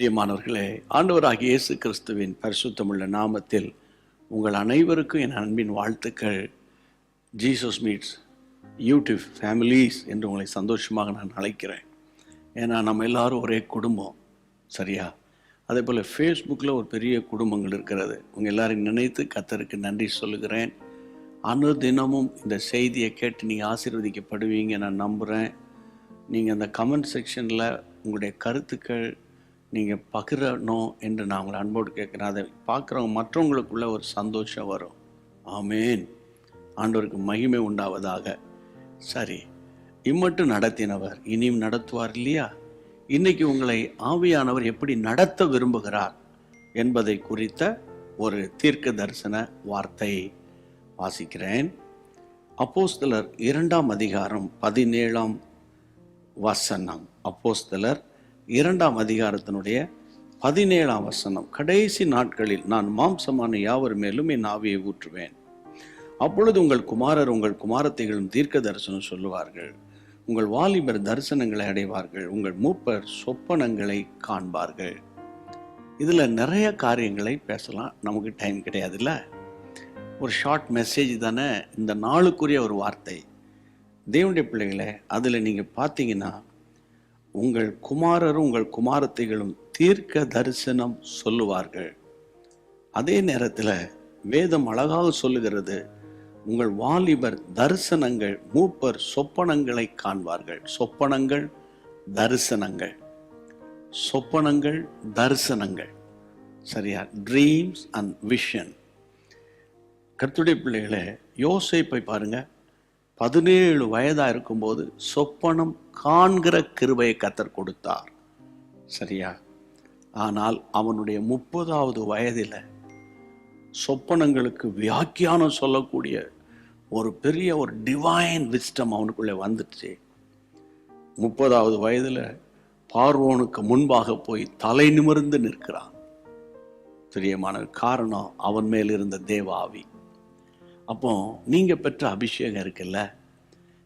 பிரியமானவர்களே ஆண்டவராகிய இயேசு கிறிஸ்துவின் பரிசுத்தமுள்ள நாமத்தில் உங்கள் அனைவருக்கும் என் அன்பின் வாழ்த்துக்கள். ஜீசஸ் மீட்ஸ் யூடியூப் ஃபேமிலிஸ் என்று உங்களை சந்தோஷமாக நான் அழைக்கிறேன். ஏன்னா நம்ம எல்லாரும் ஒரே குடும்பம் சரியா? அதே போல் ஃபேஸ்புக்கில் ஒரு பெரிய குடும்பங்கள் இருக்கிறது. உங்கள் எல்லாரையும் நினைத்து கத்தருக்கு நன்றி சொல்லுகிறேன். அனு தினமும் இந்த செய்தியை கேட்டு நீங்கள் ஆசீர்வதிக்கப்படுவீங்க நான் நம்புகிறேன் நீங்கள் அந்த கமெண்ட் செக்ஷனில் உங்களுடைய கருத்துக்கள் நீங்கள் பகிரணும் என்று நான் உங்களை அன்போடு கேட்குறேன். அதை பார்க்குறவங்க மற்றவங்களுக்குள்ள ஒரு சந்தோஷம் வரும். ஆமேன். ஆண்டவருக்கு மகிமை உண்டாவதாக. சரி இம்மட்டும் நடத்தினவர் இனியும் நடத்துவார் இல்லையா? இன்னைக்கு உங்களை ஆவியானவர் எப்படி நடத்த விரும்புகிறார் என்பதை குறித்த ஒரு தீர்க்க தரிசன வார்த்தை வாசிக்கிறேன். அப்போஸ்தலர் இரண்டாம் அதிகாரம் பதினேழாம் வசனம். அப்போஸ்தலர் இரண்டாம் அதிகாரத்தினுடைய பதினேழாம் வசனம் கடைசி நாட்களில் நான் மாம்சமான யாவர் மேலும் என் ஆவியை ஊற்றுவேன். அப்பொழுது உங்கள் குமாரர் உங்கள் குமாரத்தைகளும் தீர்க்க தரிசனம் சொல்லுவார்கள். உங்கள் வாலிபர் தரிசனங்களை அடைவார்கள். உங்கள் மூப்பர் சொப்பனங்களை காண்பார்கள். இதில் நிறைய காரியங்களை பேசலாம். நமக்கு டைம் கிடையாதுல்ல? ஒரு ஷார்ட் மெசேஜ் தானே. இந்த நாளுக்குரிய ஒரு வார்த்தை. தேவனுடைய பிள்ளைகளை அதில் நீங்கள் பார்த்தீங்கன்னா உங்கள் குமாரரும் உங்கள் குமாரத்தைகளும் தீர்க்க தரிசனம் சொல்லுவார்கள். அதே நேரத்தில் வேதம் அழகாக சொல்லுகிறது உங்கள் வாலிபர் தரிசனங்கள் மூப்பர் சொப்பனங்களை காண்பார்கள். சொப்பனங்கள் தரிசனங்கள். சொப்பனங்கள் தரிசனங்கள். சரியா? ட்ரீம்ஸ் அண்ட் விஷன் கர்த்துடைய பிள்ளைகளை யோசிப்பை பாருங்கள் பதினேழு வயதாக இருக்கும்போது சொப்பனம் காண்கிற கிருபையை கத்தர் கொடுத்தார். சரியா? ஆனால் அவனுடைய முப்பதாவது வயதில் சொப்பனங்களுக்கு வியாக்கியானம் சொல்லக்கூடிய ஒரு பெரிய ஒரு டிவைன் விஸ்டம் அவனுக்குள்ளே வந்துடுச்சு. முப்பதாவது வயதில் பார்வோனுக்கு முன்பாக போய் தலை நிமிர்ந்து நிற்கிறான். பிரியமான காரணம் அவன் மேல் இருந்த தேவாவி. அப்போ நீங்கள் பெற்ற அபிஷேகம் இருக்குல்ல?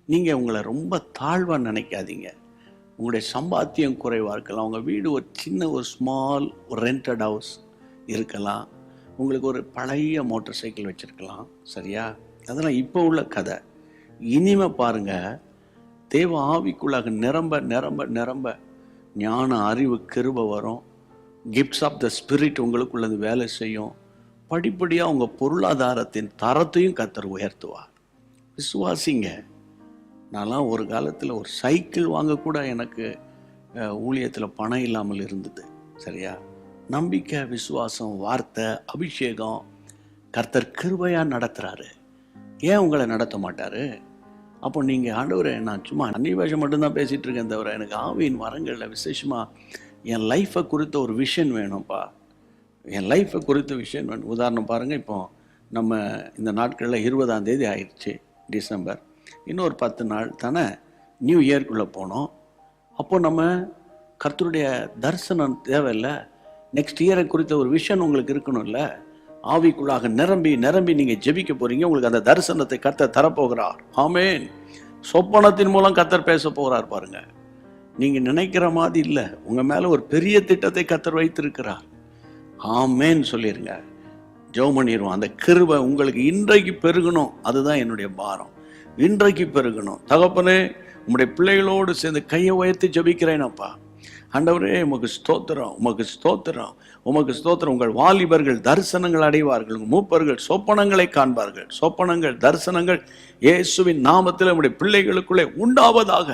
நீங்கள் உங்களை ரொம்ப தாழ்வாக நினைக்காதீங்க. உங்களுடைய சம்பாத்தியம் குறைவாக இருக்கலாம். உங்கள் வீடு ஒரு சின்ன ஒரு ஸ்மால் ஒரு ரெண்டட் ஹவுஸ் இருக்கலாம். உங்களுக்கு ஒரு பழைய மோட்டார் சைக்கிள் வச்சுருக்கலாம். சரியா? அதெல்லாம் இப்போ உள்ள கதை. இனிமே பாருங்கள் தேவ ஆவிக்குள்ளாக நிரம்ப நிரம்ப நிரம்ப ஞான அறிவு கிருப வரும். கிஃப்ட்ஸ் ஆஃப் த ஸ்பிரிட் உங்களுக்குள்ளது வேலை செய்யும். படிப்படியாக உங்கள் பொருளாதாரத்தின் தரத்தையும் கத்தர் உயர்த்துவார். விசுவாசிங்க நான்லாம் ஒரு காலத்தில் ஒரு சைக்கிள் வாங்கக்கூட எனக்கு ஊழியத்தில் பணம் இல்லாமல் இருந்தது. சரியா? நம்பிக்கை விசுவாசம் வார்த்தை அபிஷேகம் கர்த்தர் கிருபையாக நடத்துகிறாரு ஏன் உங்களை நடத்த மாட்டார்? அப்போ நீங்கள் ஆண்டவரை நான் சும்மா அன்னிபாஷை மட்டும்தான் பேசிகிட்டு இருக்கேன் தவிர எனக்கு ஆவியின் வரங்களில் விசேஷமாக என் லைஃப்பை குறித்த ஒரு விஷன் வேணும்ப்பா என் லைஃப்பை குறித்த விஷயம். உதாரணம் பாருங்கள் இப்போ நம்ம இந்த நாட்களில் இருபதாம் தேதி ஆயிடுச்சு டிசம்பர். இன்னொரு பத்து நாள் தானே நியூ இயர்க்குள்ளே போனோம். அப்போது நம்ம கர்த்தருடைய தரிசனம் தேவையில்லை. நெக்ஸ்ட் இயரை குறித்த ஒரு விஷன் உங்களுக்கு இருக்கணும்ல. ஆவிக்குள்ளாக நிரம்பி நிரம்பி நீங்கள் ஜெபிக்க போகிறீங்க உங்களுக்கு அந்த தரிசனத்தை கர்த்தர் தரப்போகிறார். ஆமேன் சொப்பனத்தின் மூலம் கர்த்தர் பேச போகிறார் பாருங்கள் நீங்கள் நினைக்கிற மாதிரி இல்லை. உங்கள் மேலே ஒரு பெரிய திட்டத்தை கர்த்தர் வைத்திருக்கிறார். ஆமேன்னு சொல்லிடுங்க ஜெபம் பண்ணிடுவோம் அந்த கிருபை உங்களுக்கு இன்றைக்கு பெருகணும். அதுதான் என்னுடைய பாரம். இன்றைக்கு பெருகணும். தகப்பனே உங்களுடைய பிள்ளைகளோடு சேர்ந்து கையை உயர்த்தி ஜபிக்கிறேனப்பா ஆண்டவரே உமக்கு ஸ்தோத்திரம் உமக்கு ஸ்தோத்திரம். உமக்கு ஸ்தோத்திரம். உங்கள் வாலிபர்கள் தரிசனங்கள் அடைவார்கள். உங்கள் மூப்பர்கள் சொப்பனங்களை காண்பார்கள். சொப்பனங்கள் தரிசனங்கள் இயேசுவின் நாமத்தில் நம்முடைய பிள்ளைகளுக்குள்ளே உண்டாவதாக.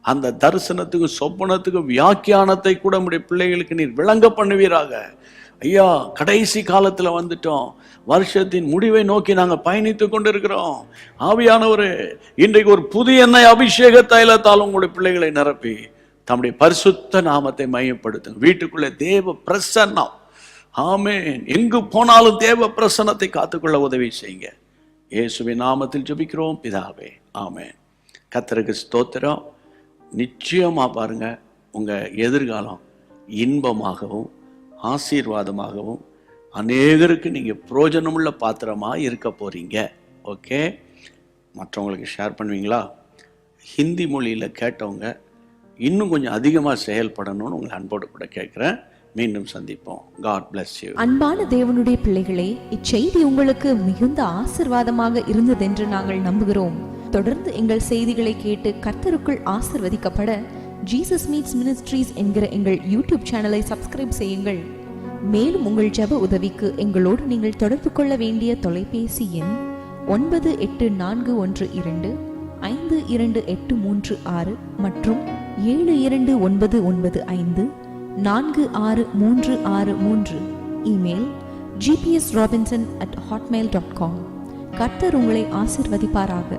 அந்த தரிசனத்துக்கும் சொப்பனத்துக்கும் வியாக்கியானத்தை கூட நம்முடைய பிள்ளைகளுக்கு நீர் விளங்க பண்ணுவீராக. ஐயா கடைசி காலத்தில் வந்துட்டோம். வருஷத்தின் முடிவை நோக்கி நாங்கள் பயணித்து கொண்டிருக்கிறோம். ஆவியானவரே இன்றைக்கு ஒரு புதிய எண்ணெய் அபிஷேக தைலத்தால் உங்களுடைய பிள்ளைகளை நிரப்பி தம்முடைய பரிசுத்த நாமத்தை மையப்படுத்துங்க. வீட்டுக்குள்ளே தேவ பிரசன்னம். ஆமேன். எங்கு போனாலும் தேவ பிரசன்னத்தை காத்துக்கொள்ள உதவி செய்யுங்க. இயேசுவின் நாமத்தில் ஜபிக்கிறோம். பிதாவே ஆமேன். கத்தருக்கு ஸ்தோத்திரம். நிச்சயமாக பாருங்கள் உங்கள் எதிர்காலம் இன்பமாகவும் ஆசீர்வாதமாகவும் அநேகருக்கு நீங்கள் புரோஜனமுள்ள பாத்திரமாக இருக்க போகிறீங்க ஓகே மற்றவங்களுக்கு ஷேர் பண்ணுவீங்களா? ஹிந்தி மொழியில் கேட்டவங்க இன்னும் கொஞ்சம் அதிகமாக செயல்படணும்னு உங்களை அன்போடு கூட கேட்குறேன். மீண்டும் சந்திப்போம். காட் பிளஸ் யூ அன்பான தேவனுடைய பிள்ளைகளே இச்செய்தி உங்களுக்கு மிகுந்த ஆசிர்வாதமாக இருந்ததென்று நாங்கள் நம்புகிறோம். தொடர்ந்து எங்கள் செய்திகளை கேட்டு கர்த்தருக்குள் ஆசிர்வதிக்கப்பட ஜீசஸ் மீட்ஸ் மினிஸ்ட்ரீஸ் என்கிற எங்கள் யூடியூப் சேனலை சப்ஸ்கிரைப் செய்யுங்கள். மேலும் உங்கள் ஜெப உதவிக்கு எங்களோடு நீங்கள் தொடர்பு கொள்ள வேண்டிய தொலைபேசி எண் ஒன்பது எட்டு நான்கு ஒன்று இரண்டு ஐந்து இரண்டு எட்டு மூன்று ஆறு மற்றும் ஏழு இரண்டு ஒன்பது ஒன்பது ஐந்து நான்கு ஆறு மூன்று ஆறு மூன்று. Email GPS Robinson at hotmail dot com கர்த்தர் உங்களை ஆசிர்வதிப்பாராக.